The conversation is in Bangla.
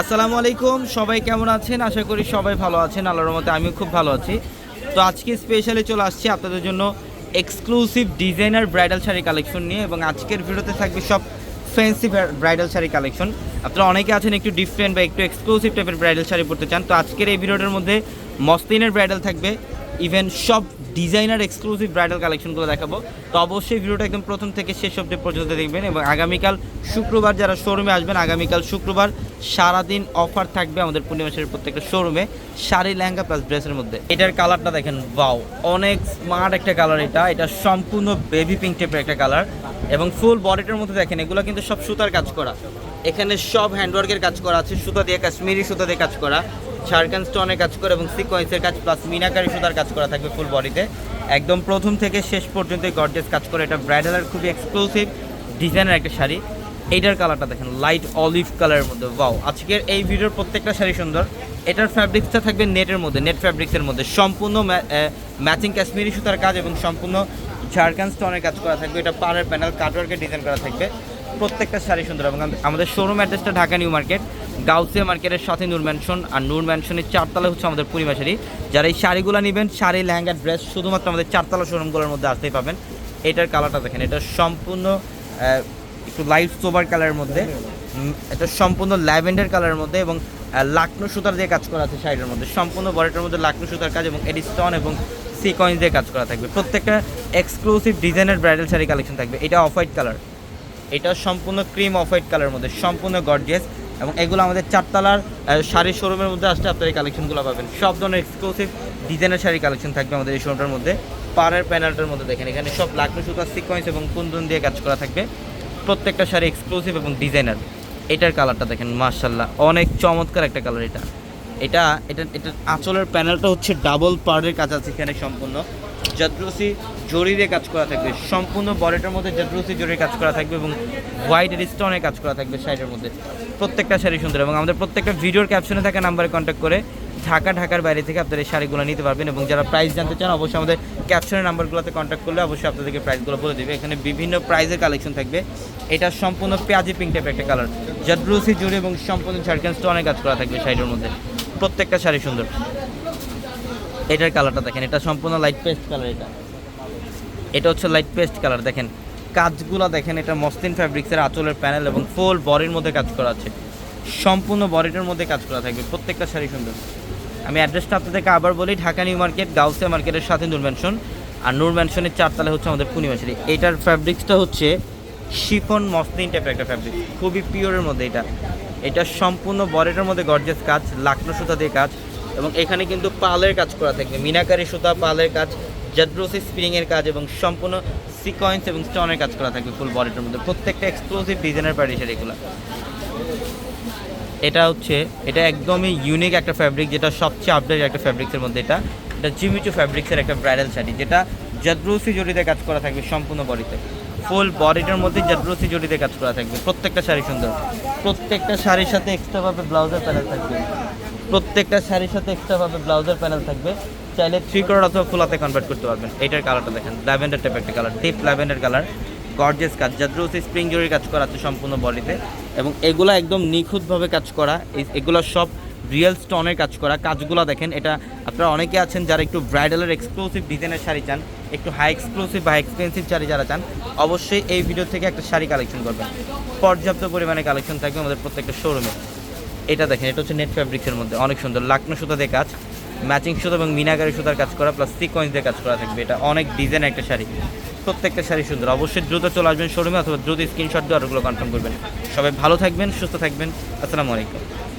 আসসালামু আলাইকুম, সবাই কেমন আছেন? আশা করি সবাই ভালো আছেন, আল্লাহর মতে আমিও খুব ভালো আছি। তো আজকে স্পেশালি চলে আসছি আপনাদের জন্য exclusive designer bridal sari collection নিয়ে এবং আজকের ভিডিওতে থাকবে সব ফ্যান্সি ব্রাইডাল শাড়ি কালেকশন আপনারা অনেকে আছেন একটু ডিফারেন্ট বা একটু এক্সক্লুসিভ টাইপের ব্রাইডাল শাড়ি পরতে চান। তো আজকের এই ভিডিওটার মধ্যে মসলিনের ব্রাইডাল থাকবে। ইভেন সব ডিজাইনার এক্সক্লুসিভ ব্রাইডাল কালেকশনগুলো দেখাবো। তো অবশ্যই ভিডিওটা একদম প্রথম থেকে শেষ অব্দি পর্যন্ত দেখবেন এবং আগামীকাল শুক্রবার যারা শোরুমে আসবেন, আগামীকাল শুক্রবার সারাদিন অফার থাকবে আমাদের পূর্ণিমাসের প্রত্যেকটা শোরুমে শাড়ি, লেহেঙ্গা প্লাস ড্রেসের মধ্যে। এটার কালারটা দেখেন বাও অনেক স্মার্ট একটা কালার এটা। এটা সম্পূর্ণ বেবি পিঙ্ক টাইপের একটা কালার এবং ফুল বডিটার মধ্যে দেখেন, এগুলো কিন্তু সব সুতার কাজ করা। এখানে সব হ্যান্ডওয়ার্কের কাজ করা আছে, সুতা দিয়ে, কাশ্মীরি সুতা দিয়ে কাজ করা। ঝাড়খান স্টোনের কাজ করে এবং সিকোয়েন্সের কাজ প্লাস মিনাকারি সুতার কাজ করা থাকবে ফুল বডিতে একদম প্রথম থেকে শেষ পর্যন্ত গর্জেস কাজ করে। এটা ব্রাইডালের খুবই এক্সক্লুসিভ ডিজাইনের একটা শাড়ি। এইটার কালারটা দেখেন লাইট অলিভ কালারের মধ্যে। ওয়াও আজকের এই ভিডিওর প্রত্যেকটা শাড়ি সুন্দর। এটার ফ্যাব্রিক্সটা থাকবে নেটের মধ্যে নেট ফ্যাব্রিক্সের মধ্যে। সম্পূর্ণ ম্যাচিং কাশ্মীরি সুতার কাজ এবং সম্পূর্ণ ঝাড়খান স্টোনের কাজ করা থাকবে। এটা পাড়ের প্যানেল কাটওয়ার্কের ডিজাইন করা থাকবে। প্রত্যেকটা শাড়ি সুন্দর এবং আমাদের শোরুম অ্যাড্রেসটা ঢাকা নিউ মার্কেট। গাউসিয়া মার্কেটের সাথে নূর ম্যানশন আর নূর ম্যানশনের চারতলা হচ্ছে আমাদের পূর্ণিমা শাড়ি। যারা এই শাড়িগুলো নেবেন, শাড়ি, লেহেঙ্গা, ড্রেস, শুধুমাত্র আমাদের চারতলা শোরুমগুলোর মধ্যে আসতেই পাবেন। এটার কালারটা দেখেন, এটা সম্পূর্ণ একটু লাইট সোবার কালারের মধ্যে। এটা সম্পূর্ণ ল্যাভেন্ডার কালারের মধ্যে এবং লাকনো সুতার দিয়ে কাজ করা আছে শাড়ির মধ্যে। সম্পূর্ণ বডিটার মধ্যে লাকনো সুতার কাজ এবং এডিস্টন এবং সিকয়েন্স দিয়ে কাজ করা থাকবে। প্রত্যেকটা এক্সক্লুসিভ ডিজাইনের ব্রাইডাল শাড়ি কালেকশন থাকবে। এটা অফ হোয়াইট কালার এটা সম্পূর্ণ ক্রিম অফ হোয়াইট কালারের মধ্যে। সম্পূর্ণ গর্জিয়াস এবং এগুলো আমাদের চারতলার শাড়ির শোরুমের মধ্যে আসলে আপনারা এই কালেকশনগুলো পাবেন। সব ধরনের এক্সক্লুসিভ ডিজাইনের শাড়ি কালেকশন থাকবে আমাদের এই শোরুমটার মধ্যে। পাড়ের প্যানেলটার মধ্যে দেখেন, এখানে সব লাকনো সুতার সিকোয়েন্স এবং কুন্দন দিয়ে কাজ করা থাকবে। প্রত্যেকটা শাড়ি এক্সক্লুসিভ এবং ডিজাইনার এটার কালারটা দেখেন মার্শাল্লাহ অনেক চমৎকার একটা কালার এটা। এটা এটা এটার আঁচলের প্যানেলটা হচ্ছে ডাবল পার্টের কাজ আছে এখানে সম্পূর্ণ। জাদ্রসি জরি দিয়ে কাজ করা থাকবে। সম্পূর্ণ বডিটার মধ্যে জাদ্রসি জরির কাজ করা থাকবে এবং হোয়াইট স্টোনের কাজ করা থাকবে শাড়ির মধ্যে। প্রত্যেকটা শাড়ি সুন্দর এবং আমাদের প্রত্যেকটা ভিডিওর ক্যাপশনে থাকা নাম্বারে কন্ট্যাক্ট করে ঢাকা, ঢাকার বাইরে থেকে আপনারা এই শাড়িগুলো নিতে পারবেন এবং যারা প্রাইস জানতে চান, অবশ্যই আমাদের ক্যাপশনের নাম্বারগুলোতে কন্ট্যাক্ট করলে অবশ্যই আপনাদেরকে প্রাইসগুলো বলে দেবে। এখানে বিভিন্ন প্রাইজের কালেকশন থাকবে। এটা সম্পূর্ণ পেঁয়াজি পিঙ্ক টাইপের একটা কালার জাদ্রসি জুড়ি এবং সম্পূর্ণ ঝাড়খান স্টোনের কাজ করা থাকবে শাড়ির মধ্যে। প্রত্যেকটা শাড়ি সুন্দর। এটার কালারটা দেখেন, এটা সম্পূর্ণ লাইট পেস্ট কালার এটা। এটা হচ্ছে লাইট পেস্ট কালার দেখেন। কাজগুলো দেখেন, এটা মসলিন ফ্যাব্রিক্সের আঁচলের প্যানেল এবং ফুল বডির মধ্যে কাজ করা আছে। সম্পূর্ণ বডিটার মধ্যে কাজ করা থাকবে, প্রত্যেকটা শাড়ি সুন্দর। আমি অ্যাড্রেসটা আপনাদেরকে আবার বলি, ঢাকা নিউ মার্কেট, গাউসিয়া মার্কেটের সাথে নূর ম্যানশন আর নূর ম্যানশনের চারতলা হচ্ছে আমাদের পূর্ণিমা শাড়ি। এটার ফ্যাব্রিক্সটা হচ্ছে শিফন মসলিন টাইপের একটা ফ্যাব্রিক খুবই পিওরের মধ্যে এটা। এটা সম্পূর্ণ বডিটার মধ্যে গর্জেস কাজ লাকনো সুতা দিয়ে কাজ। এবং এখানে কিন্তু পালের কাজ করা থাকবে মিনাকারি সুতা, পালের কাজ জাদ্রোসি স্প্রিংয়ের কাজ এবং সম্পূর্ণ সিকোয়েন্স এবং স্টোনের কাজ করা থাকবে ফুল বডিটার মধ্যে। প্রত্যেকটা এক্সক্লুসিভ ডিজাইনের শাড়ি এগুলো। এটা হচ্ছে, এটা একদমই ইউনিক একটা ফ্যাব্রিক যেটা সবচেয়ে আপডেট একটা ফ্যাব্রিক্সের মধ্যে এটা। এটা জিমিচু ফ্যাব্রিক্সের একটা ব্রাইডাল শাড়ি, যেটা জাদ্রুসি জড়িতে কাজ করা থাকবে সম্পূর্ণ বডিতে ফুল বডিটার মধ্যে জাদ্রুসি জড়িতে কাজ করা থাকবে। প্রত্যেকটা শাড়ি সুন্দর। প্রত্যেকটা শাড়ির সাথে এক্সট্রাভাবে ব্লাউজের প্যানেল থাকবে। প্রত্যেকটা শাড়ির সাথে এক্সট্রাভাবে ব্লাউজের প্যানেল থাকবে। চাইলে থ্রি কোয়ার অথবা ফুলাতে কনভার্ট করতে পারবেন। এটার কালারটা দেখেন, ল্যাভেন্ডার টাইপ একটা colour deep lavender colour gorgeous কাজ জাদ্রুসি স্প্রিং জরির কাজ করা আছে সম্পূর্ণ বডিতে। এবং এগুলো একদম নিখুঁতভাবে কাজ করা এগুলো সব রিয়েল স্টোনের কাজ করা। কাজগুলো দেখেন, এটা আপনারা অনেকে আছেন যারা একটু ব্রাইডালের এক্সক্লুসিভ ডিজাইনের শাড়ি চান, একটু হাই এক্সক্লুসিভ বা এক্সপেন্সিভ শাড়ি যারা চান, অবশ্যই এই ভিডিও থেকে একটা শাড়ি কালেকশন করবেন। পর্যাপ্ত পরিমাণে কালেকশন থাকবে আমাদের প্রত্যেকটা শোরুমে এটা দেখেন, এটা হচ্ছে নেট ফ্যাব্রিক্সের মধ্যে। অনেক সুন্দর। লাকনো সুতা দিয়ে কাজ ম্যাচিং সুতা এবং মিনাগারি সুতার কাজ করা প্লাস সিকোয়েন্স দিয়ে কাজ করা থাকবে। এটা অনেক ডিজাইন একটা শাড়ি। প্রত্যেকটা শাড়ি সুন্দর। অবশ্যই দ্রুত চলে আসবেন শোরুমে অথবা দ্রুত স্ক্রিনশট দিয়ে অর্ডারগুলো কনফার্ম করবেন। সবাই ভালো থাকবেন, সুস্থ থাকবেন। আসসালামু আলাইকুম।